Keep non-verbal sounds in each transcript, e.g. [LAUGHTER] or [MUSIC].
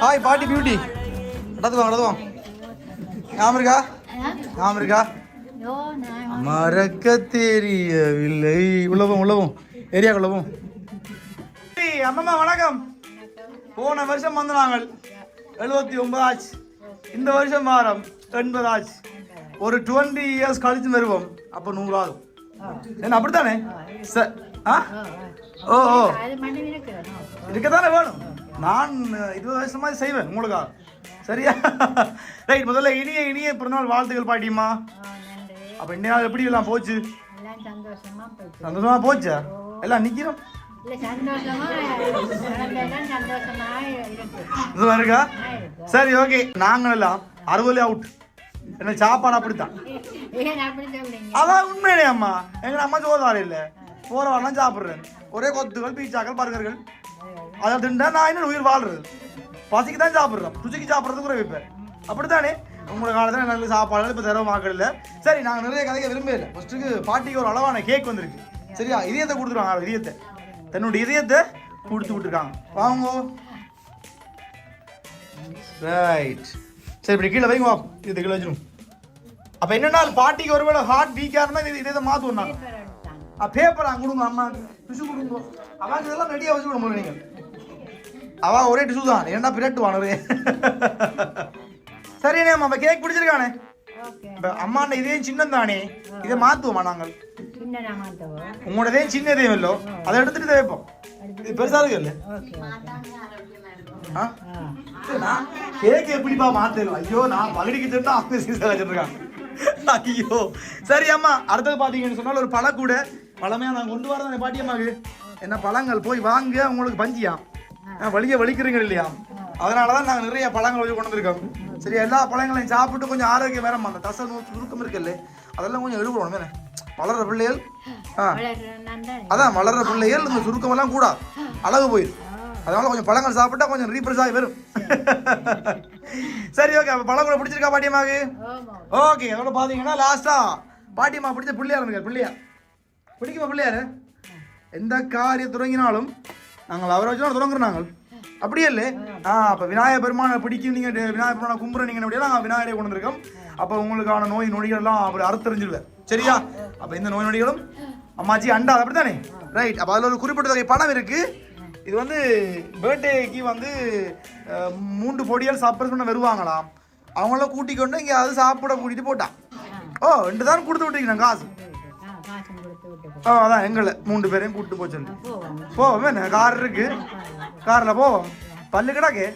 Hi பாட்டி beauty நடந்து வாங்க ஞாபகம் இருக்கா ஞாபகம் இருக்கா மறக்க தெரியவில்லை. உள்ளவும் உள்ளவும். ஏரியா உள்ளவும். அம்மம்மா வணக்கம். போன வருஷம் வந்து நாங்கள் எழுபத்தி ஒன்பது ஆச்சு. இந்த வருஷம் வாரம் எண்பது ஆச்சு. ஒரு டுவெண்ட்டி இயர்ஸ் கழிச்சு வருவோம். அப்போ நூறு ஆகும். என்ன அப்படித்தானே ச ஆ ஓ ஓ இருக்கத்தானே வேணும் நான் இருபது வருஷமா செய்வேன் உங்களுக்கா சரியா ரைட் முதல்ல இனிய இனிய பிறந்தநாள் வாழ்த்துக்கள் பாட்டியம்மா அப்ப இந்த நாள் எப்படி எல்லாம் போச்சு சந்தோஷமா போச்சா எல்லாம் நிக்கிறோம் இருக்கு சரி ஓகே நாங்கள் எல்லாம் அறுபது அவுட் என்ன சாப்பாடு அப்படித்தான் அதான் உண்மையிலே அம்மா. எங்க அம்மா சோதாரி இல்ல. போற வரலாம் சாப்பிடுறேன். ஒரே கொத்துகள் பீச்சாக்கள் பர்கர்கள். அதை திண்டா நான் என்ன உயிர் வாழ்றது. பசிக்கு தான் சாப்பிட்றோம். ருச்சிக்கு சாப்பிட்றது கூட வைப்பேன். அப்படித்தானே? உங்களோட காலத்தில் நல்ல சாப்பாடு இப்போ தரவும் மாக்கள் இல்லை. சரி நாங்கள் நிறைய கதைக்க விரும்பல ஃபஸ்ட்டுக்கு பாட்டிக்கு ஒரு அளவான கேக் வந்திருக்கு. சரியா? இதயத்தை கொடுத்துருவாங்க இதயத்தை. தன்னுடைய இதயத்தை கொடுத்து விட்டுருக்காங்க. வாங்க. ரைட் சரி இப்படி கீழே வைங்க வா. இது கீழே வச்சிடும் அப்போ என்னன்னா பாட்டிக்கு ஒருவேளை ஹார்ட் வீக்காக இருந்தால் இது இதை மாற்றுவோம் பேப்பர் அங்கே கொடுங்க அம்மாவுக்கு டிஷ்யூ கொடுங்க. அவங்க இதெல்லாம் ரெடியாக வச்சு கொடுங்க நீங்கள் அவ ஒரே டிஷ்யூ தான். ஏன்னா பிரட்டு வானரே சரிண்ணே அம்மா கேக் பிடிச்சிருக்கானே? அம்மாண்ட இதே சின்னம் தானே? இதை மாற்றுவோமா நாங்கள்? உங்களோடதே சின்ன இதே இல்லோ. அதை எடுத்துட்டு இதை வைப்போம். இது பெருசாக இருக்குல்ல கேக் எப்படிப்பா மாத்தணும் ஐயோ நான் பகடிக்கு தெரிஞ்சா அவங்க சீசா வச்சிருக்காங்க ஐயோ சரி அம்மா அடுத்தது பாத்தீங்கன்னு சொன்னால் ஒரு பழக்கூட பழமையா நான் கொண்டு வரதானே பாட்டியம்மாக்கு என்ன பழங்கள்? போய் வாங்க உங்களுக்கு பஞ்சியா? வலிய வலிக்கிறீங்க இல்லையா? அதனால தான் நாங்கள் நிறைய பழங்கள் வச்சு கொண்டு வந்திருக்கோம். சரி எல்லா பழங்களையும் சாப்பிட்டு கொஞ்சம் ஆரோக்கியம் வேற அந்த தசை சுருக்கம் இருக்குல்ல அதெல்லாம் கொஞ்சம் எழுபணும் தானே வளர்ற பிள்ளைகள் அதான் வளர்ற பிள்ளைகள் இந்த சுருக்கமெல்லாம் கூடாது. அழகு போயிடும். அதனால கொஞ்சம் பழங்கள் சாப்பிட்டா கொஞ்சம் ரீப்ரெஸ் ஆகி வரும். சரி ஓகே அப்போ பழங்களை பிடிச்சிருக்கா பாட்டியம்மாக்கு? ஓமோ ஓகே அதோட பார்த்தீங்கன்னா லாஸ்டா பாட்டியம்மா பிடிச்ச பிள்ளையார் இருக்கார்? பிள்ளையார் பிடிக்குமா பிள்ளையார் எந்த காரியம் தொடங்கினாலும் நாங்கள் அவரை வச்சு தொடங்குறோம் நாங்கள். அப்படியே இல்லை. ஆ. அப்போ விநாயகர் பெருமானை பிடிக்கும் நீங்கள் விநாயகர் பெருமானை கும்புறீங்க அப்படியே நாங்கள் விநாயகரை கொண்டு வந்திருக்கோம். அப்போ உங்களுக்கான நோய் நொடிகள் எல்லாம் அவர் அறுத்தறிஞ்சிடுவார் சரியா? அப்போ இந்த நோய் நொடிகளும் அம்மாச்சி அண்டா அப்படி தானே ரைட் அப்போ அதில் ஒரு குறிப்பிட்ட தொகை பணம் இருக்கு. இது வந்து பர்த்டேக்கு வந்து மூன்று பொடியால் சர்ப்ரைஸ் பண்ண வருவாங்களாம். அவங்கள கூட்டிக் கொண்டு இங்கே அது சாப்பிட கூட்டிட்டு போட்டான். ஓ ரெண்டு தான் கொடுத்து விட்டீங்க காசு. ஓ அதான் எங்களை மூன்று பேரையும் கூப்பிட்டு போச்சு போவோம் என்ன? கார் இருக்கு. கார்ல போவோம். பல்லு கிடாக்கு.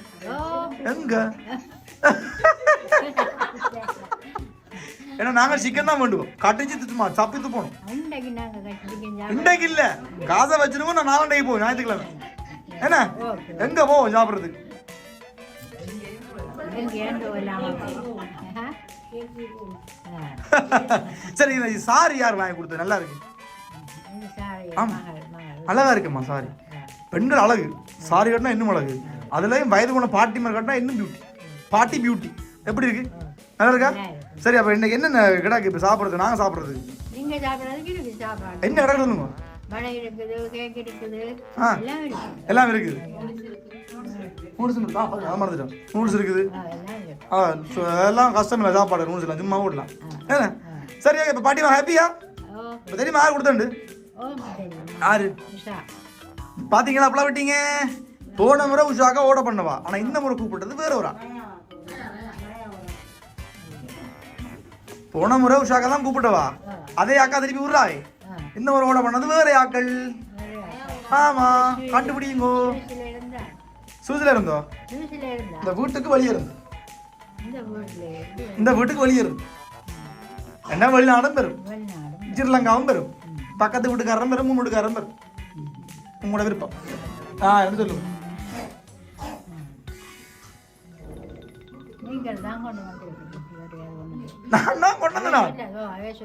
எங்க? ஏன்னா நாங்கள் சிக்கன் தான் வேண்டுவோம். கட்டிச்சு திட்டுமா சப்பித்து போகணும். இன்றைக்கு இல்ல. காசை வச்சிருவோம் நான் நாலண்டைக்கு போவோம் ஞாயிற்றுக்கிழமை. என்ன? எங்க போவோம் சாப்பிட்றதுக்கு? [LAUGHS] சரி இந்த சாரி யார் வாங்கி கொடுத்தது? நல்லா இருக்கு. ஆமா. அழகா இருக்குமா சாரி? பெண்கள் அழகு. சாரி கட்டினா இன்னும் அழகு. அதுலயும் வயது கொண்ட பாட்டி மாதிரி கட்டினா இன்னும் பியூட்டி பாட்டி பியூட்டி எப்படி இருக்கு? நல்லா இருக்கா? சரி அப்ப இன்னைக்கு என்னென்ன கிடாக்கு இப்ப சாப்பிடுறது? நாங்க சாப்பிடுறது? என்ன கிடக்கு சொல்லுங்க? எல்லாம் இருக்கு. எல்லாம் இருக்குது. நூடுல்ஸ் மறந்துட்டேன். நூடுல்ஸ் இருக்குது. ஆ, எல்லாம் கஷ்டம் இல்லை. சாப்பாடு நூடுல்ஸ் எல்லாம் சும்மா ஓடலாம் சரி ஓகே இப்போ பாட்டிமா ஹாப்பியா இப்போ தெரியுமா யார் கொடுத்தாண்டு யாரு? உஷா பாத்தீங்களா அப்பலாம் விட்டீங்க? போன முறை உஷாக்கா ஓட பண்ணவா? ஆனா இந்த முறை கூப்பிட்டது வேற ஒரு. போன முறை உஷாக்கா தான் கூப்பிட்டவா அதே அக்கா திருப்பி விடுறாய் ஓட பண்ணது வேற ஆக்கள் ஆமா கண்டுபிடிங்கோ சூசில இருந்தோ? இந்த வீட்டுக்கு வெளியே இருந்து. இந்த வீட்டுக்கு வெளியே இருந்து. என்ன வெளிநாடும் பெறும். ஸ்ரீலங்காவும் பெறும். பக்கத்து வீட்டுக்காரரும் பெறும் மூணு வீட்டுக்காரரும் பெறும். உங்களோட விருப்பம். ஆ என்ன சொல்லுங்க. நான் தான் கொண்டு வந்தேனா?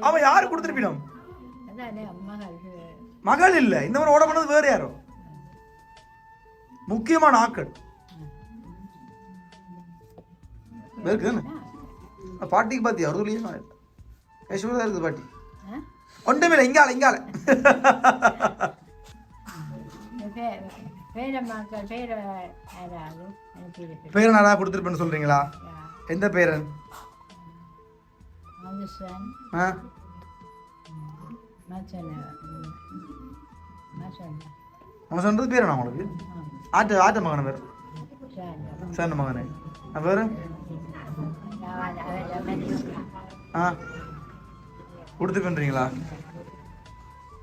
அவன் யாரு கொடுத்துருப்பினோம் மகள் இல்ல. இந்த மாதிரி ஓட பண்ணது வேற யாரோ? முக்கியமான ஆக்கள் பாட்டிக்கு பாத்தியா? துளியும் கேஷுவலாக இருக்குது பாட்டி. ஆ? ஒன்றுமில்லை இங்கால இங்கால. பேரன் யாராவது கொடுத்துருப்பேன்னு சொல்றீங்களா? எந்த பேரன்? அவன் சொன்னது பேரனா உங்களுக்கு? ஆட்டு ஆட்டு மகன பேர். சார் மகனே. பேரு ஆ. கொடுத்துருக்கீங்களா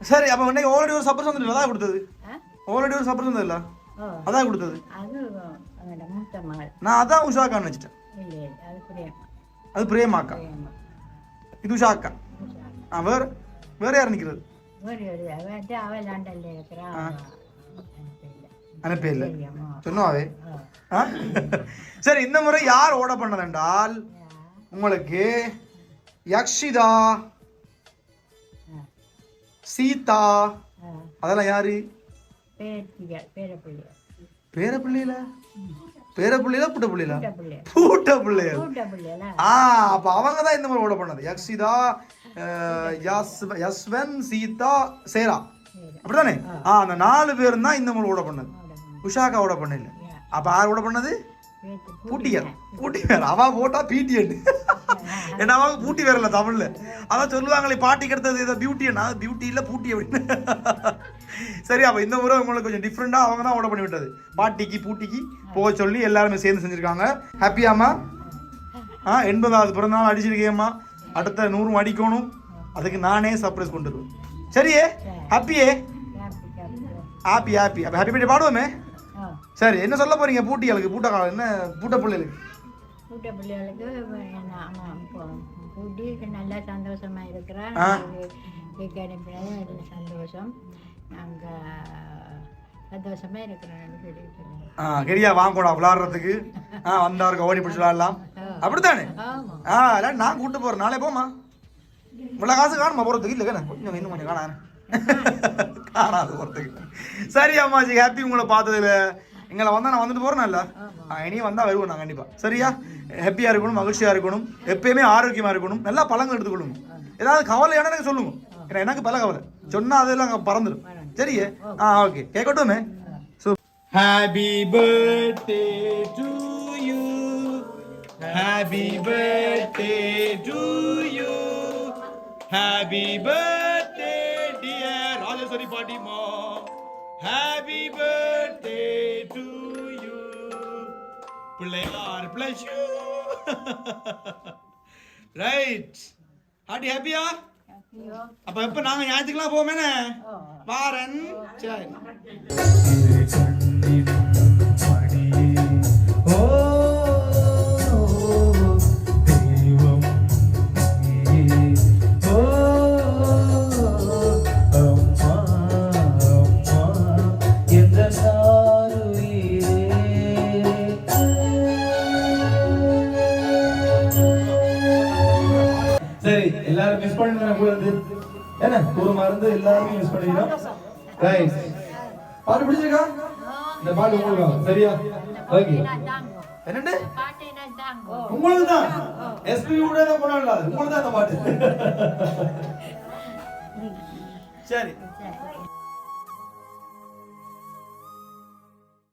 சரி அப்போ இன்னைக்கு ஆல்ரெடி ஒரு சப்பர் வந்துட்டு அதான் கொடுத்தது. ஆல்ரெடி ஒரு சப்பர் வந்ததில்ல ஓ. அதான் கொடுத்தது. நான் அதான் உஷாக்கான்னு வச்சுட்டேன் இல்லை அது பிரேமாக்கா இது உஷாக்கா. ஆ வேற யார் இருக்கிறான் அனுப்பே இல்லை. சொன்னாவே சரி இந்த முறை யார் ஓட பண்ணதென்றால் உங்களுக்கு யக்ஷிதா சீதா அதெல்லாம் யாரு? பேத்திகள் பேரப்பிள்ளைகள். பேர பிள்ளையில பேர பிள்ளையில புட்ட பிள்ளையில பூட்ட பிள்ளைகளா ஆ அப்ப அவங்க தான் இந்த மாதிரி ஓட பண்ணது. யக்ஷிதா யஸ்வன் சீதா சேரா. அப்படிதானே ஆ. அந்த நாலு பேரும் தான் இந்த ஓட பண்ணது. உஷாக்கா ஓட பண்ணல அப்ப யார் ஓட பண்ணது? பூட்டியர். பூட்டியர். அவ போட்டா பீட்டியன் [LAUGHS] ஏன்னா அவங்க பூட்டி வரல தமிழ்ல. அதான் சொல்லுவாங்களே பாட்டி கெடுத்தது இதை பியூட்டியன் அது பியூட்டி இல்ல பூட்டி அப்படின்னு. [LAUGHS] சரி அப்ப இந்த முறை உங்களுக்கு கொஞ்சம் டிஃப்ரெண்டா அவங்க தான் ஓட பண்ணி விட்டது. பாட்டிக்கு பூட்டிக்கு போக சொல்லி எல்லாருமே சேர்ந்து செஞ்சிருக்காங்க. ஹாப்பியாம்மா ஆ எண்பதாவது பிறந்தநாள் அடிச்சிருக்கேம்மா. அடுத்த நூறும் அடிக்கணும். அதுக்கு நானே சர்ப்ரைஸ் கொண்டு வருவேன். சரியே? ஹாப்பியே ஹாப்பி ஹாப்பி அப்போ ஹாப்பி பர்த்டே பாடுவோமே? சரி என்ன சொல்ல போறீங்க? பூட்டிகளுக்கு பூட்ட காலம் என்ன பூட்ட பிள்ளைகளுக்கு கூட்ட பிள்ளைகளுக்கு நல்லா சந்தோஷமா இருக்கிறான் அனுப்பினது சந்தோஷம். நாங்கள் சந்தோஷமா சொல்லியிருக்கிறோம் ஆ கெரியா வாங்கக்கூடா விளாடுறதுக்கு. ஆ வந்தாருக்க ஓடி பிடிச்சி விளாடலாம். அப்படித்தானே? ஆ இல்லை நான் கூட்டு போறேன். நாளே போமா இவ்வளோ காசு காணுமா? போகிறதுக்கு இல்லை கண்ணே. கொஞ்சம் இன்னும் கொஞ்சம் காணாது காணாது போகிறதுக்கு சரி அம்மாஜி ஹாப்பி உங்களை பார்த்ததுல. எங்களை வந்தால் நான் வந்துட்டு போகிறேன் இல்லை? இனியும் வந்தால் வருவோம் நான் கண்டிப்பாக சரியா? ஹாப்பியாக இருக்கணும் மகிழ்ச்சியாக இருக்கணும். எப்பயுமே ஆரோக்கியமாக இருக்கணும். நல்லா பழங்கள் எடுத்துக்கொள்ளுங்க ஏதாவது கவலையான எனக்கு சொல்லுங்க. ஏன்னா எனக்கு பல கவலை. சொன்னால் அதெல்லாம் அங்கே பறந்துடும் சரியே? ஆ ஓகே கேட்கட்டுமே? Happy birthday to you. Happy birthday to you. Happy birthday, dear Rajaswari Fatima. Happy birthday to you. Pillaiyar bless you. right. ஹாட்டி ஹாப்பியா அப்ப எப்ப நாங்க ஞாயிற்றுக்கெல்லாம் போவோமேனே வாரன் சரி எல்லாரும் மிஸ் பண்ணிட்டு கூட இருந்து என்ன? ஒரு மருந்து எல்லாருமே மிஸ் பண்ணிக்கிறோம் ரைட் பாட்டு பிடிச்சிருக்கா? இந்த பாட்டு உங்களுக்கு சரியா? ஓகே என்னண்டு உங்களுக்கு தான் எஸ்பி கூட தான் போனால உங்களுக்கு தான் அந்த பாட்டு. சரி.